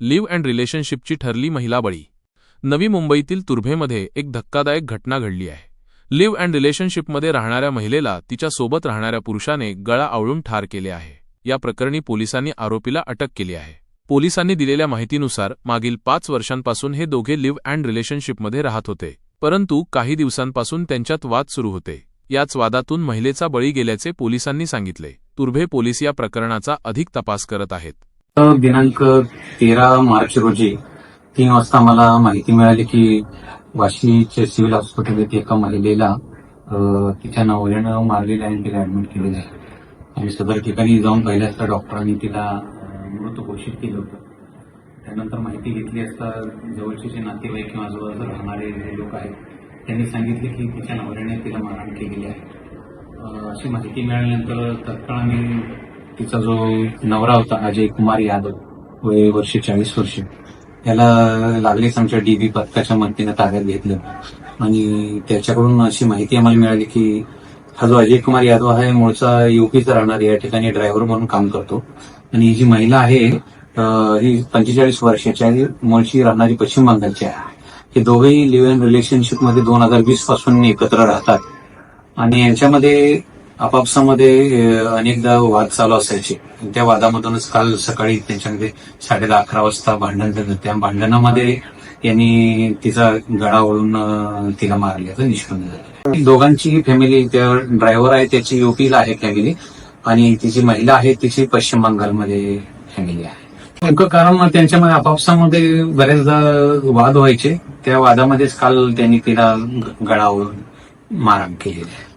Leave and रिलेशनशिपची ठरली महिला बळी. नवी मुंबईतील तुर्भेमध्ये एक धक्कादायक घटना घडली आहे. लिव्ह अँड रिलेशनशिपमध्ये राहणाऱ्या महिलेला तिच्या सोबत राहणाऱ्या पुरुषाने गळा आवळून ठार केले आहे. या प्रकरणी पोलिसांनी आरोपीला अटक केली आहे. पोलिसांनी दिलेल्या माहितीनुसार मागील पाच वर्षांपासून हे दोघे लिव्ह अँड रिलेशनशिपमध्ये राहत होते परंतु काही दिवसांपासून त्यांच्यात वाद सुरू होते. याच वादातून महिलेचा बळी गेल्याचे पोलिसांनी सांगितले. तुर्भे पोलीस या प्रकरणाचा अधिक तपास करत आहेत. दिनांक तेरा मार्च रोजी तीन वाजता मला माहिती मिळाली की वाशीच्या सिव्हिल हॉस्पिटल येथे एका महिलेला तिच्या नवऱ्यानं मारलेलं आहे आणि तिला ऍडमिट केलेलं आहे. आणि सदर ठिकाणी जाऊन पाहिलं असता डॉक्टरांनी तिला मृत घोषित केलं होतं. त्यानंतर माहिती घेतली असता जवळचे जे नातेवाईक किंवा आजूबाजूला राहणारे जे लोक आहेत त्यांनी सांगितले की तिच्या नवऱ्याने तिला मारहाण केलेली आहे. अशी माहिती मिळाल्यानंतर तत्काळ आम्ही तिचा जो नवरा होता अजय कुमार यादव वय वर्ष चाळीस वर्ष त्याला लागलीच आमच्या डीबी पथकाच्या मदतीनं ताब्यात घेतलं. आणि त्याच्याकडून अशी माहिती आम्हाला मिळाली की हा जो अजय कुमार यादव आहे मूळचा युपीचा राहणार या ठिकाणी ड्रायव्हर म्हणून काम करतो. आणि ही जी महिला आहे ही पंचेचाळीस वर्षाची आहे मूळची राहणारी पश्चिम बंगालची आहे. हे दोघेही लिव्ह इन रिलेशनशिपमध्ये दोन हजार वीसपासून एकत्र राहतात. आणि यांच्यामध्ये आपापसामध्ये अनेकदा वाद चालू असायचे. त्या वादामधूनच काल सकाळी त्यांच्यामध्ये साडे अकरा वाजता भांडण झालं. त्या भांडणामध्ये यांनी तिचा गळा ओळून तिला मारल्याचं निष्पन्न झालं. दोघांची फॅमिली त्या ड्रायव्हर आहे त्याची युपीला आहे फॅमिली आणि तिची महिला आहे तिची पश्चिम बंगालमध्ये फॅमिली आहे. नेमकं कारण त्यांच्यामध्ये आपापसामध्ये बरेचदा वाद व्हायचे. त्या वादामध्येच काल त्यांनी तिला गळा ओढून मारहाण केलेली आहे.